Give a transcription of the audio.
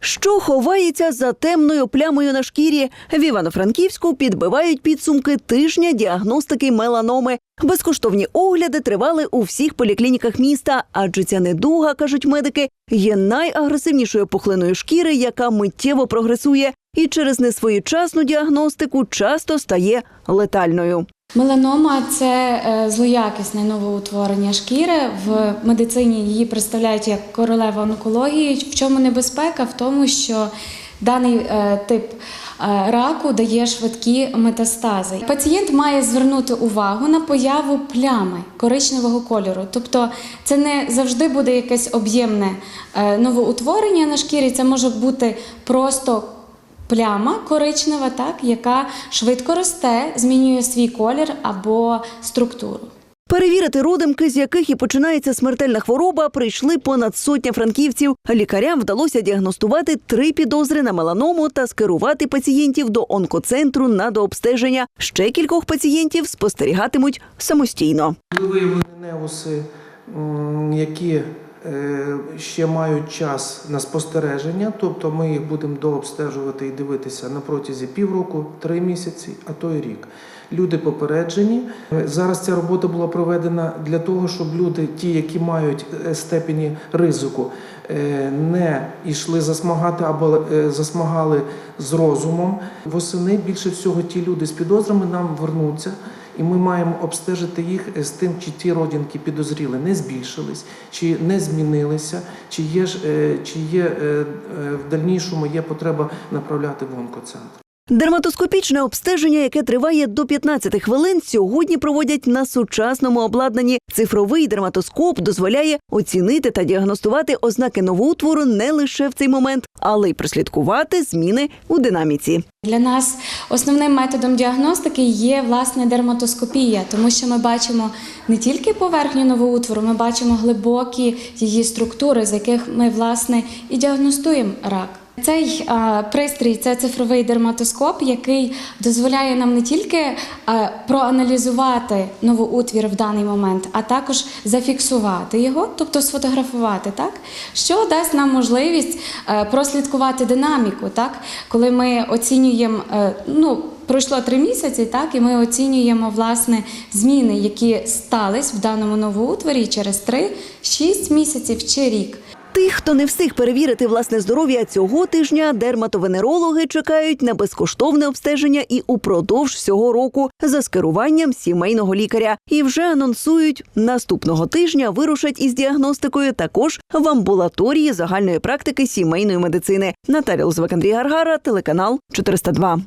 Що ховається за темною плямою на шкірі? В Івано-Франківську підбивають підсумки тижня діагностики меланоми. Безкоштовні огляди тривали у всіх поліклініках міста, адже ця недуга, кажуть медики, є найагресивнішою пухлиною шкіри, яка миттєво прогресує, і через несвоєчасну діагностику часто стає летальною. Меланома це е, злоякісне новоутворення шкіри. В медицині її представляють як королева онкології. В чому небезпека? В тому, що даний е, тип е, раку дає швидкі метастази. Пацієнт має звернути увагу на появу плями коричневого кольору. Тобто це не завжди буде якесь об'ємне новоутворення на шкірі, це може бути просто пляма коричнева, так, яка швидко росте, змінює свій колір або структуру. Перевірити родимки, з яких і починається смертельна хвороба, прийшли понад сотня франківців. Лікарям вдалося діагностувати три підозри на меланому та скерувати пацієнтів до онкоцентру на дообстеження. Ще кількох пацієнтів спостерігатимуть самостійно. Виявлені неуси, які ще мають час на спостереження, тобто ми їх будемо дообстежувати і дивитися на протязі півроку, три місяці, а то й рік. Люди попереджені. Зараз ця робота була проведена для того, щоб люди, ті, які мають е, степені ризику, е, не йшли засмагати або е, засмагали з розумом. Восени більше всього ті люди з підозрами нам вернуться. І ми маємо обстежити їх з тим, чи ті родинки підозріли не збільшились, чи не змінилися, чи є е, чи є е, е, в дальнішому є потреба направляти в онкоцентр. Дерматоскопічне обстеження, яке триває до 15 хвилин, сьогодні проводять на сучасному обладнанні. Цифровий дерматоскоп дозволяє оцінити та діагностувати ознаки новоутвору не лише в цей момент, але й прослідкувати зміни у динаміці. Для нас основним методом діагностики є власне дерматоскопія, тому що ми бачимо не тільки поверхню новоутвору, ми бачимо глибокі її структури, з яких ми власне і діагностуємо рак. Цей пристрій це цифровий дерматоскоп, який дозволяє нам не тільки а, проаналізувати новоутвір в даний момент, а також зафіксувати його, тобто сфотографувати, так що дасть нам можливість е, прослідкувати динаміку, так коли ми оцінюємо е, ну. Пройшло три місяці, так і ми оцінюємо власне зміни, які стались в даному новоутворі через 3-6 місяців чи рік. Тих, хто не встиг перевірити власне здоров'я цього тижня, дерматовенерологи чекають на безкоштовне обстеження і упродовж всього року за скеруванням сімейного лікаря. І вже анонсують, наступного тижня вирушать із діагностикою також в амбулаторії загальної практики сімейної медицини. Наталя Лузвик, Андрій Гаргара, телеканал 402.